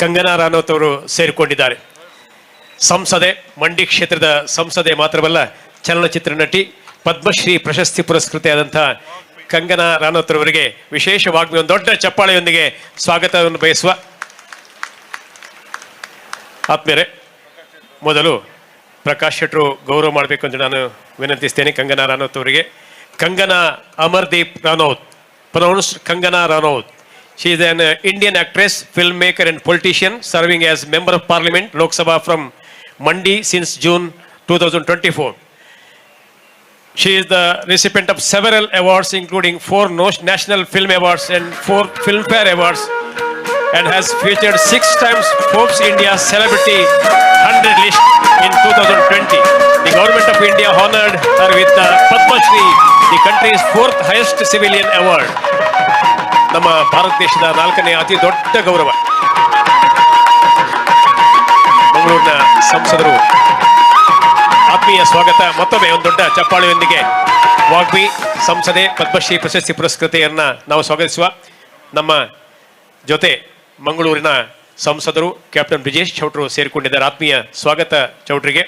ಕಂಗನಾ ರಾನೋತ್ ಅವರು ಸೇರಿಕೊಂಡಿದ್ದಾರೆ. ಸಂಸದೆ ಮಂಡಿ ಕ್ಷೇತ್ರದ ಸಂಸದೆ ಮಾತ್ರವಲ್ಲ, ಚಲನಚಿತ್ರ ನಟಿ, ಪದ್ಮಶ್ರೀ ಪ್ರಶಸ್ತಿ ಪುರಸ್ಕೃತೆಯಾದಂತಹ ಕಂಗನಾ ರಾನೋತ್ ಅವರಿಗೆ ವಿಶೇಷವಾಗಿ ಒಂದು ದೊಡ್ಡ ಚಪ್ಪಾಳೆಯೊಂದಿಗೆ ಸ್ವಾಗತವನ್ನು ಬಯಸುವ ಆತ್ಮೇರೆ ಮೊದಲು ಪ್ರಕಾಶ್ ಶೆಟ್ರು ಗೌರವ ಮಾಡಬೇಕು ಅಂತ ನಾನು ವಿನಂತಿಸ್ತೇನೆ ಕಂಗನಾ ರಾನೋತ್ ಅವರಿಗೆ. Kangana Amardeep Ranaut pronounced Kangana Ranaut. She is an uh, Indian actress, filmmaker and politician serving as member of parliament Lok Sabha from Mandi since June 2024. She is the recipient of several awards including four National Film Awards and four Filmfare Awards and has featured six times Forbes India Celebrity 100 list in 2020. The government of India honored her with the Padma Shri, the country's fourth highest civilian award. ನಮ್ಮ ಭಾರತ ದೇಶದ ನಾಲ್ಕನೇ ಅತಿ ದೊಡ್ಡ ಗೌರವ. ಮಂಗಳೂರಿನ ಸಂಸದರು, ಆತ್ಮೀಯ ಸ್ವಾಗತ. ಮತ್ತೊಮ್ಮೆ ಒಂದು ದೊಡ್ಡ ಚಪ್ಪಾಳಿಯೊಂದಿಗೆ ವಾಗ್ಮಿ ಸಂಸದೆ, ಪದ್ಮಶ್ರೀ ಪ್ರಶಸ್ತಿ ಪುರಸ್ಕೃತೆಯನ್ನು ನಾವು ಸ್ವಾಗತಿಸುವ ನಮ್ಮ ಜೊತೆ ಮಂಗಳೂರಿನ ಸಂಸದರು, ಕ್ಯಾಪ್ಟನ್ ಬ್ರಿಜೇಶ್ ಚೌಟ್ರು ಸೇರಿಕೊಂಡಿದ್ದಾರೆ. ಆತ್ಮೀಯ ಸ್ವಾಗತ ಚೌಟ್ರಿಗೆ.